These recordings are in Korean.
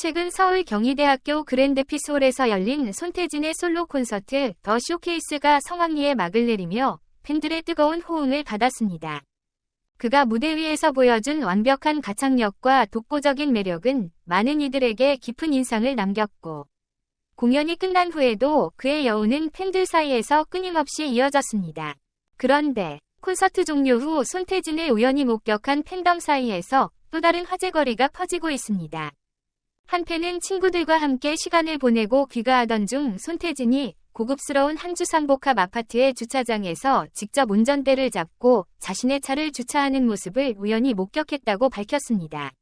최근 서울 경희대학교 그랜드피솔에서 열린 손태진의 솔로 콘서트 더 쇼케이스가 성황리에 막을 내리며 팬들의 뜨거운 호응을 받았습니다. 그가 무대 위에서 보여준 완벽한 가창력과 독보적인 매력은 많은 이들에게 깊은 인상을 남겼고 공연이 끝난 후에도 그의 여운은 팬들 사이에서 끊임없이 이어졌습니다. 그런데 콘서트 종료 후 손태진을 우연히 목격한 팬덤 사이에서 또 다른 화제거리가 퍼지고 있습니다. 한 팬은 친구들과 함께 시간을 보내고 귀가하던 중 손태진이 고급스러운 한주상복합 아파트의 주차장에서 직접 운전대를 잡고 자신의 차를 주차하는 모습을 우연히 목격했다고 밝혔습니다.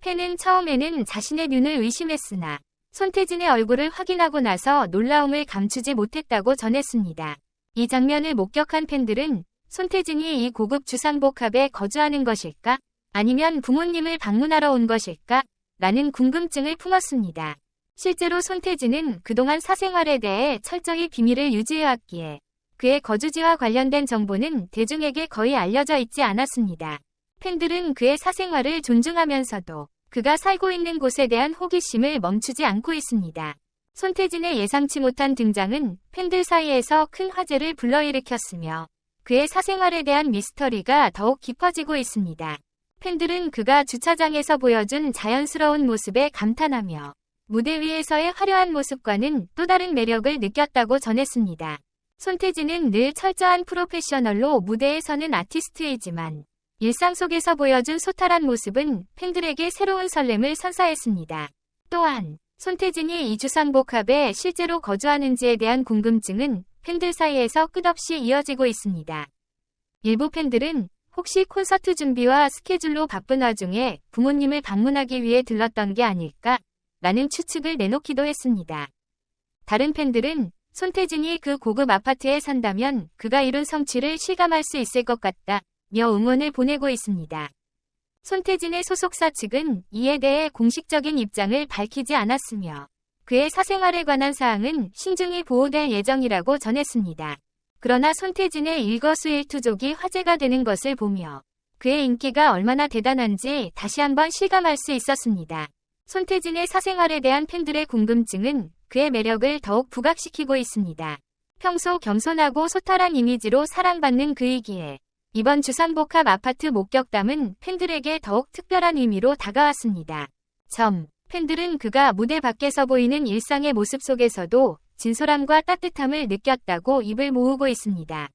팬은 처음에는 자신의 눈을 의심했으나 손태진의 얼굴을 확인하고 나서 놀라움을 감추지 못했다고 전했습니다. 이 장면을 목격한 팬들은 손태진이 이 고급 주상복합에 거주하는 것일까? 아니면 부모님을 방문하러 온 것일까? 라는 궁금증을 품었습니다. 실제로 손태진은 그동안 사생활에 대해 철저히 비밀을 유지해왔기에 그의 거주지와 관련된 정보는 대중에게 거의 알려져 있지 않았습니다. 팬들은 그의 사생활을 존중하면서도 그가 살고 있는 곳에 대한 호기심을 멈추지 않고 있습니다. 손태진의 예상치 못한 등장은 팬들 사이에서 큰 화제를 불러일으켰으며 그의 사생활에 대한 미스터리가 더욱 깊어지고 있습니다. 팬들은 그가 주차장에서 보여준 자연스러운 모습에 감탄하며 무대 위에서의 화려한 모습과는 또 다른 매력을 느꼈다고 전했습니다. 손태진은 늘 철저한 프로페셔널로 무대에 서는 아티스트이지만 일상 속에서 보여준 소탈한 모습은 팬들에게 새로운 설렘을 선사했습니다. 또한 손태진이 이주상 복합에 실제로 거주하는지에 대한 궁금증은 팬들 사이에서 끝없이 이어지고 있습니다. 일부 팬들은 혹시 콘서트 준비와 스케줄로 바쁜 와중에 부모님을 방문하기 위해 들렀던 게 아닐까? 라는 추측을 내놓기도 했습니다. 다른 팬들은 손태진이 그 고급 아파트에 산다면 그가 이룬 성취를 실감할 수 있을 것 같다. 며 응원을 보내고 있습니다. 손태진의 소속사 측은 이에 대해 공식적인 입장을 밝히지 않았으며 그의 사생활에 관한 사항은 신중히 보호될 예정이라고 전했습니다. 그러나 손태진의 일거수일투족이 화제가 되는 것을 보며 그의 인기가 얼마나 대단한지 다시 한번 실감할 수 있었습니다. 손태진의 사생활에 대한 팬들의 궁금증은 그의 매력을 더욱 부각시키고 있습니다. 평소 겸손하고 소탈한 이미지로 사랑받는 그이기에 이번 주상복합 아파트 목격담은 팬들에게 더욱 특별한 의미로 다가왔습니다. 점. 팬들은 그가 무대 밖에서 보이는 일상의 모습 속에서도 진솔함과 따뜻함을 느꼈다고 입을 모으고 있습니다.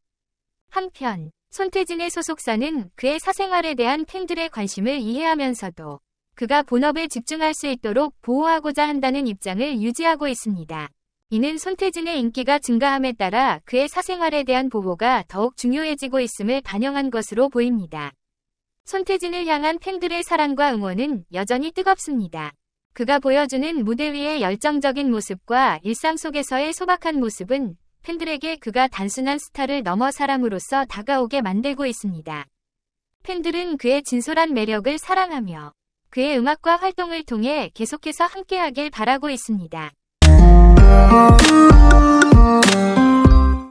한편, 손태진의 소속사는 그의 사생활에 대한 팬들의 관심을 이해하면서도 그가 본업에 집중할 수 있도록 보호하고자 한다는 입장을 유지하고 있습니다. 이는 손태진의 인기가 증가함에 따라 그의 사생활에 대한 보호가 더욱 중요해지고 있음을 반영한 것으로 보입니다. 손태진을 향한 팬들의 사랑과 응원은 여전히 뜨겁습니다. 그가 보여주는 무대 위의 열정적인 모습과 일상 속에서의 소박한 모습은 팬들에게 그가 단순한 스타를 넘어 사람으로서 다가오게 만들고 있습니다. 팬들은 그의 진솔한 매력을 사랑하며 그의 음악과 활동을 통해 계속해서 함께하길 바라고 있습니다.